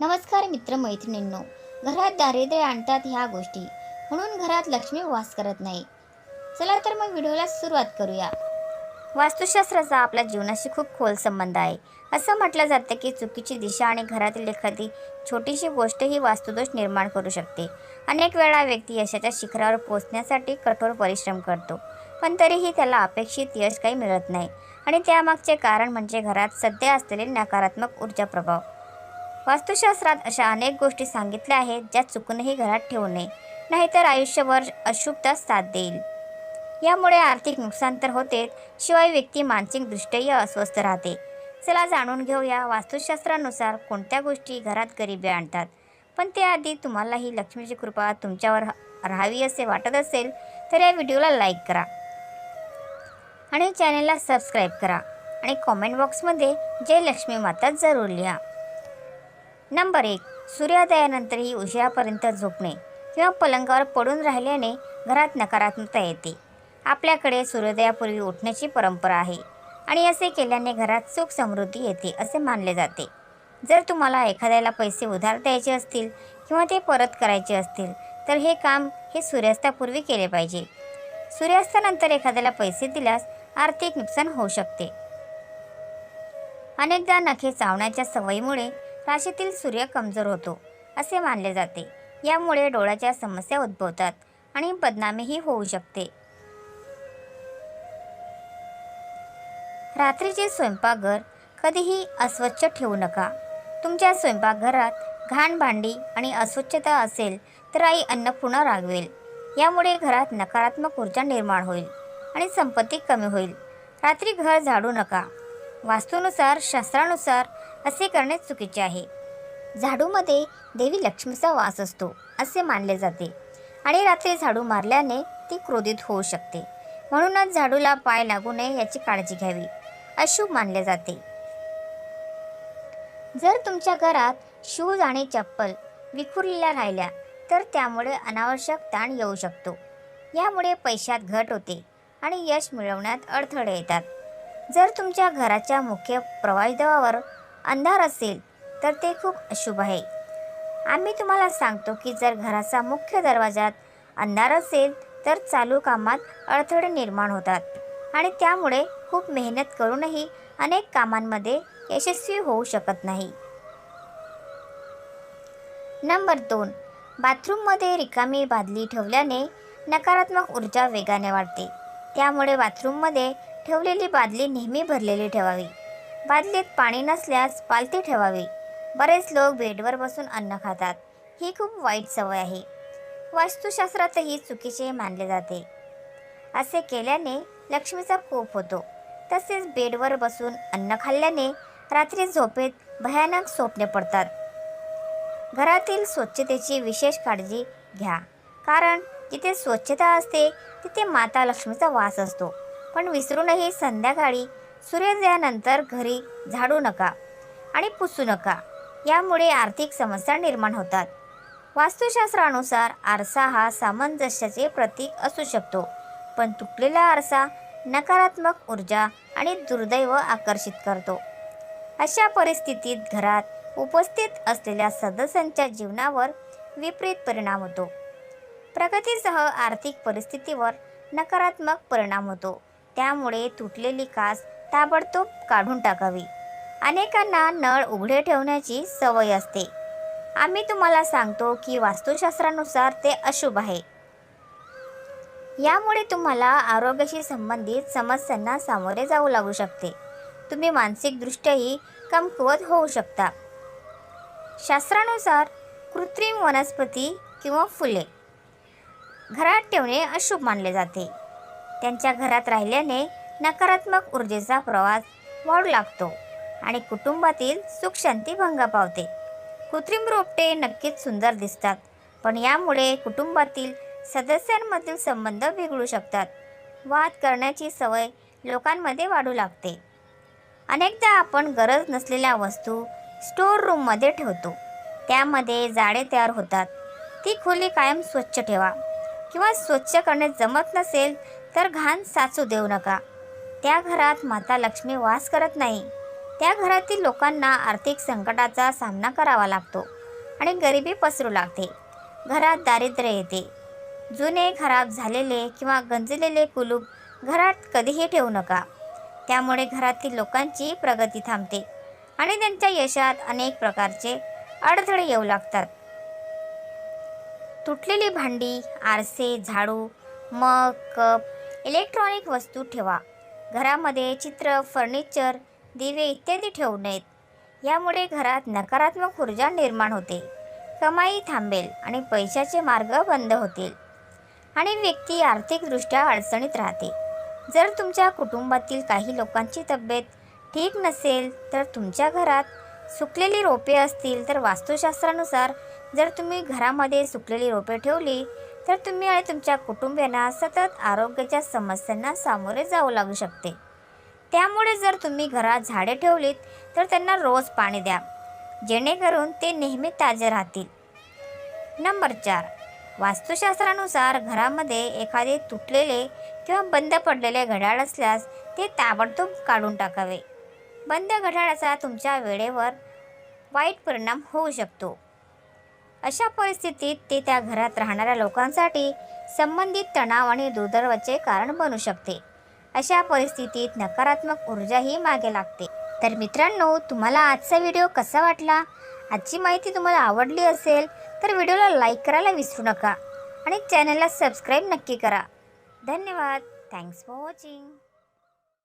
नमस्कार मित्र मैत्रिणींनो घरात दारिद्र्य आणतात ह्या गोष्टी म्हणून घरात लक्ष्मी वास करत नाही. चला तर मग व्हिडिओला सुरुवात करूया. वास्तुशास्त्राचा आपल्या जीवनाशी खूप खोल संबंध आहे. असं म्हटलं जातं की चुकीची दिशा आणि घरातील एखादी छोटीशी गोष्ट ही वास्तुदोष निर्माण करू शकते. अनेक वेळा व्यक्ती यशाच्या शिखरावर पोहोचण्यासाठी कठोर परिश्रम करतो पण तरीही त्याला अपेक्षित यश काही मिळत नाही. आणि त्यामागचे कारण म्हणजे घरात सध्या असलेले नकारात्मक ऊर्जा प्रभाव. वास्तुशास्त्रात अशा अनेक गोष्टी सांगितल्या आहेत ज्या चुकूनही घरात ठेवू नये नाहीतर आयुष्यभर अशुभता साथ देईल. यामुळे आर्थिक नुकसान तर होते शिवाय व्यक्ती मानसिकदृष्ट्याही अस्वस्थ राहते. चला जाणून घेऊया वास्तुशास्त्रानुसार कोणत्या गोष्टी घरात गरिबी आणतात. पण त्याआधी तुम्हाला ही लक्ष्मीची कृपा तुमच्यावर राहावी असे वाटत असेल तर या व्हिडिओला लाईक करा. आणि चॅनलला सबस्क्राईब करा. आणि कॉमेंट बॉक्समध्ये जय लक्ष्मी माता जरूर लिहा. नंबर एक सूर्योदयानंतरही उशिरापर्यंत झोपणे किंवा पलंगावर पडून राहिल्याने घरात नकारात्मकता येते. आपल्याकडे सूर्योदयापूर्वी उठण्याची परंपरा आहे आणि असे केल्याने घरात सुख समृद्धी येते असे मानले जाते. जर तुम्हाला एखाद्याला पैसे उधार द्यायचे असतील किंवा ते परत करायचे असतील तर हे काम हे सूर्यास्तापूर्वी केले पाहिजे. सूर्यास्तानंतर एखाद्याला पैसे दिल्यास आर्थिक नुकसान होऊ शकते. अनेकदा नखे चावण्याच्या सवयीमुळे राशीतील सूर्य कमजोर होतो असे मानले जाते. यामुळे डोळ्याच्या समस्या उद्भवतात आणि बदनामीही होऊ शकते. रात्रीचे स्वयंपाकघर कधीही अस्वच्छ ठेवू नका. तुमच्या स्वयंपाकघरात घाण भांडी आणि अस्वच्छता असेल तर आई अन्नपूर्ण रागवेल. यामुळे घरात नकारात्मक ऊर्जा निर्माण होईल आणि संपत्ती कमी होईल. रात्री घर झाडू नका. वास्तूनुसार शास्त्रानुसार असे करणे चुकीचे आहे. झाडूमध्ये देवी लक्ष्मीचा वास असतो असे मानले जाते. आणि रात्री झाडू मारल्याने ती क्रोधित होऊ शकते. म्हणूनच झाडूला पाय लागू नये याची काळजी घ्यावी अशुभ मानले जाते. जर तुमच्या घरात शूज आणि चप्पल विखुरलेल्या राहिल्या तर त्यामुळे अनावश्यक ताण येऊ शकतो. यामुळे पैशात घट होते आणि यश मिळवण्यात अडथळे येतात. जर तुमच्या घराच्या मुख्य प्रवासद्वारावर अंधार असेल तर ते खूप अशुभ आहे. आम्ही तुम्हाला सांगतो की जर घराचा मुख्य दरवाजात अंधार असेल तर चालू कामात अडथळे निर्माण होतात आणि त्यामुळे खूप मेहनत करूनही अनेक कामांमध्ये यशस्वी होऊ शकत नाही. नंबर दोन. बाथरूममध्ये रिकामी बादली ठेवल्याने नकारात्मक ऊर्जा वेगाने वाढते. त्यामुळे बाथरूममध्ये ठेवलेली बादली नेहमी भरलेली ठेवावी. बादलीत पाणी नसल्यास पालती ठेवावी. बरेच लोक बेडवर बसून अन्न खातात. ही खूप वाईट सवय आहे. वास्तुशास्त्रातही चुकीचे मानले जाते. असे केल्याने लक्ष्मीचा कोप होतो. तसेच बेडवर बसून अन्न खाल्ल्याने रात्री झोपेत भयानक स्वप्ने पडतात. घरातील स्वच्छतेची विशेष काळजी घ्या. कारण जिथे स्वच्छता असते तिथे माता लक्ष्मीचा वास असतो. पण विसरूनही संध्याकाळी सूर्योदयानंतर घरी झाडू नका आणि पुसू नका. यामुळे आर्थिक समस्या निर्माण होतात. वास्तुशास्त्रानुसार आरसा हा सामंजस्याचे प्रतीक असू शकतो पण तुटलेला आरसा नकारात्मक ऊर्जा आणि दुर्दैव आकर्षित करतो. अशा परिस्थितीत घरात उपस्थित असलेल्या सदस्यांच्या जीवनावर विपरीत परिणाम होतो. प्रगतीसह आर्थिक परिस्थितीवर नकारात्मक परिणाम होतो. त्यामुळे तुटलेली कास ताबडतोब काढून टाकावी. अनेकांना नळ उघडे ठेवण्याची सवय असते. आम्ही तुम्हाला सांगतो की वास्तुशास्त्रानुसार ते अशुभ आहे. यामुळे तुम्हाला आरोग्याशी संबंधित समस्यांना सामोरे जाऊ लागू शकते. तुम्ही मानसिकदृष्ट्याही कमकुवत होऊ शकता. शास्त्रानुसार कृत्रिम वनस्पती किंवा फुले घरात ठेवणे अशुभ मानले जाते. त्यांच्या घरात राहिल्याने नकारात्मक ऊर्जेचा प्रवास वाढू लागतो आणि कुटुंबातील सुखशांती भंग पावते. कृत्रिम रोपटे नक्कीच सुंदर दिसतात पण यामुळे कुटुंबातील सदस्यांमधील संबंध बिघडू शकतात. वाद करण्याची सवय लोकांमध्ये वाढू लागते. अनेकदा आपण गरज नसलेल्या वस्तू स्टोअर रूममध्ये ठेवतो. त्यामध्ये जाळे तयार होतात. ती खोली कायम स्वच्छ ठेवा किंवा स्वच्छ करणे जमत नसेल तर घाण साचू देऊ नका. त्या घरात माता लक्ष्मी वास करत नाही. त्या घरातील लोकांना आर्थिक संकटाचा सामना करावा लागतो आणि गरिबी पसरू लागते. घरात दारिद्र्य येते. जुने खराब झालेले किंवा गंजलेले कुलूप घरात कधीही ठेवू नका. त्यामुळे घरातील लोकांची प्रगती थांबते आणि त्यांच्या यशात अनेक प्रकारचे अडथळे येऊ लागतात. तुटलेली भांडी आरसे झाडू मग कप इलेक्ट्रॉनिक वस्तू ठेवा. घरामध्ये चित्र फर्निचर दिवे इत्यादी ठेवू नयेत. यामुळे घरात नकारात्मक ऊर्जा निर्माण होते. कमाई थांबेल आणि पैशाचे मार्ग बंद होतील. आणि व्यक्ती आर्थिकदृष्ट्या अडचणीत राहते. जर तुमच्या कुटुंबातील काही लोकांची तब्येत ठीक नसेल तर तुमच्या घरात सुकलेली रोपे असतील. तर वास्तुशास्त्रानुसार जर तुम्ही घरामध्ये सुकलेली रोपे ठेवली तर तुम्ही आणि तुमच्या कुटुंबियांना सतत आरोग्याच्या समस्यांना सामोरे जावं लागू शकते. त्यामुळे जर तुम्ही घरात झाडे ठेवलीत तर त्यांना रोज पाणी द्या. जेणेकरून ते नेहमी ताजे राहतील. नंबर चार. वास्तुशास्त्रानुसार घरामध्ये एखादे तुटलेले किंवा बंद पडलेले घड्याळ असल्यास ते ताबडतोब काढून टाकावे. बंद घड्याळाचा तुमच्या वेळेवर वाईट परिणाम होऊ शकतो. अशा परिस्थितीत ते त्या घरात राहणाऱ्या लोकांसाठी संबंधित तणाव आणि दुर्दैवाचे कारण बनू शकते. अशा परिस्थितीत नकारात्मक ऊर्जाही मागे लागते. तर मित्रांनो तुम्हाला आजचा व्हिडिओ कसा वाटला? आजची माहिती तुम्हाला आवडली असेल तर व्हिडिओला लाईक करायला विसरू नका आणि चॅनलला सबस्क्राईब नक्की करा. धन्यवाद. Thanks for watching